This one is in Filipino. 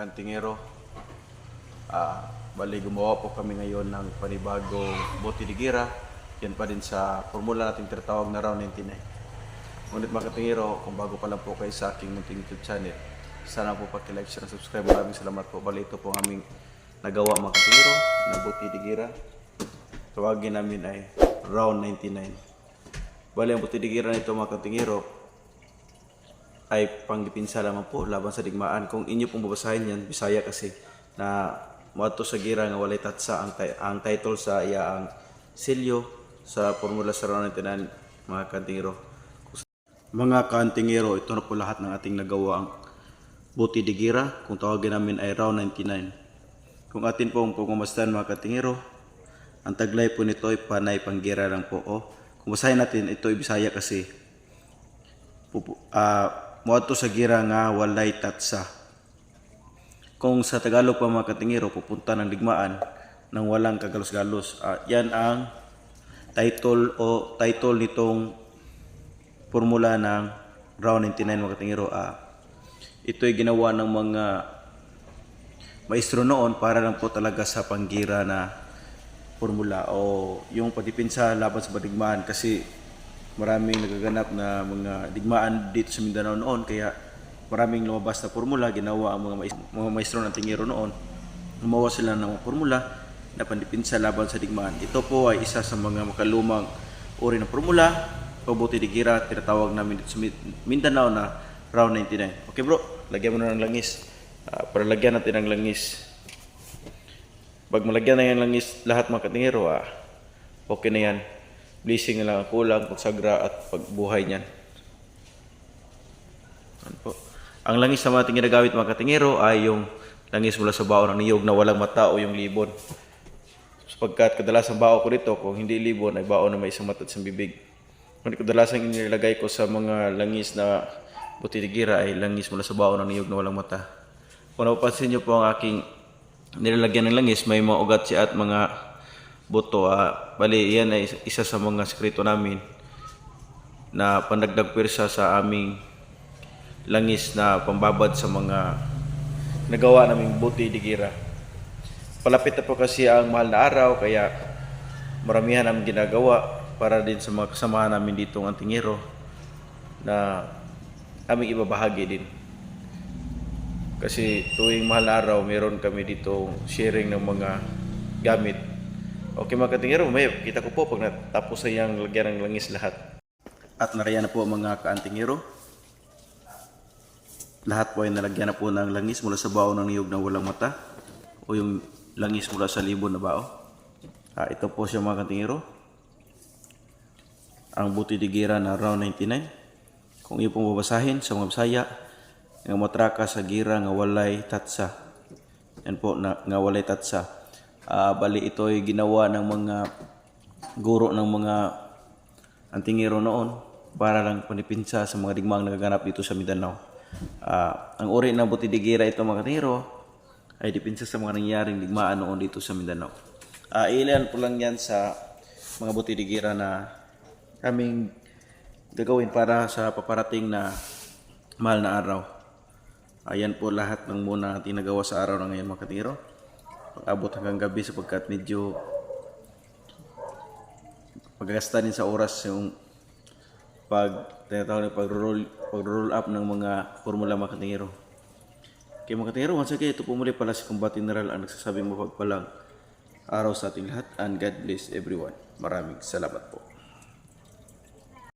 kantingero. Ah, bali gumawa po kami ngayon ng panibagong bote de gira. Yan pa din sa formula nating tinatawag na round 99. Ngunit mga katingero, kung bago pa lang po kayo sa aking munting YouTube channel, sana po paki-like, share, and subscribe. Maraming salamat po. Bali ito po ang aming nagawa mga katingero na bote de gira. Tawagin namin ay round 99. Bali ang bote de gira nito mga katingero, ay panggipinsa lamang po laban sa digmaan. Kung inyo pong babasahin yan, Bisaya kasi, na moadto sa gira nga walay tatsa ang, ang title sa iya ang silyo sa formula sa round 99 mga kantingero. Mga kantingero, ito na po lahat ng ating nagawa ang buti de gira. Kung tawagin namin ay round 99. Kung atin pong pumamastan mga kantingero, ang taglay po nito ay panay panggira lang po. O, kung basahin natin, ito ay Bisaya kasi pupu, ah moadto sa gira nga walay tatsa. Kung sa Tagalog pa mga katingero, pupunta ng digmaan ng walang kagalos-galos. Ah, yan ang title o title nitong formula ng round 99 mga katingero. Ah, ito ay ginawa ng mga maestro noon para lang po talaga sa panggira na formula o yung pagdipinsa laban sa badigmaan kasi maraming nagaganap na mga digmaan dito sa Mindanao noon. Kaya maraming lumabas na formula. Ginawa ang mga, mais- mga maestro ng tingero noon. Gumawa sila ng formula na pandipinsa laban sa digmaan. Ito po ay isa sa mga makalumang uri ng formula. O buti di gira tinatawag namin dito sa Mi- Mindanao na round 99 okay bro? Lagyan mo na ng langis. Ah, para lagyan natin ng langis. Pag malagyan na yan langis lahat mga katingero, ah, okay na yan. Blessing na ang kulang, pagsagra at pagbuhay niyan. Ano. Ang langis na ating ginagamit mga katingero ay yung langis mula sa bao ng niyog na walang mata o yung libon. Sapagkat kadalasan bao ko dito, kung hindi libon ay bao na may isang mata at isang bibig. Ngunit kadalasan inilagay ko sa mga langis na butiligira ay langis mula sa bao ng niyog na walang mata. Kung napapansin niyo po ang aking nilalagyan ng langis, may mga ugat siya at mga buto. Ah, bali, yan ay isa sa mga sekreto namin na pandagdag pwersa sa aming langis na pambabad sa mga nagawa naming buti digira. Palapit na po kasi ang mahal na araw, kaya maramihan namin ginagawa para din sa mga kasamahan namin dito ng Antingero na aming ibabahagi din. Kasi tuwing mahal na araw, meron kami dito sharing ng mga gamit. Okay mga katingero, may kita ko po pag natapos na yung lagyan ng langis lahat. At nariyan na po mga kaantingero. Lahat po ay nalagyan na po ng langis mula sa bao ng niyog na walang mata o yung langis mula sa libon na bao. Ah, ito po siya mga katingero. Ang buti di gira na round 99. Kung iyo pong babasahin sa mga Bisaya, nga matraka sa gira nga walay tatsa. Yan po, na, nga walay tatsa. Ah, bali ito ay ginawa ng mga guro ng mga antingero noon para lang panipinsa sa mga digmang nagaganap dito sa Mindanao. Ah, ang uri ng butidigira ito mga kaniro ay dipinsa sa mga nangyaring digmaan noon dito sa Mindanao. Ah, ilan po lang yan sa mga butidigira na kaming gagawin para sa paparating na mahal na araw. Ayan po lahat ng muna ating nagawa sa araw na ngayon mga katiro. Pag-abot hanggang gabi sapagkat medyo pagkagasta din sa oras yung pag tinatawag na pag-roll, pag-roll up ng mga formula mga katingero. Kaya mga katingero, once again, ito po muli pala si Combat General ang nagsasabing mapagpalang araw sa ating lahat and God bless everyone. Maraming salamat po.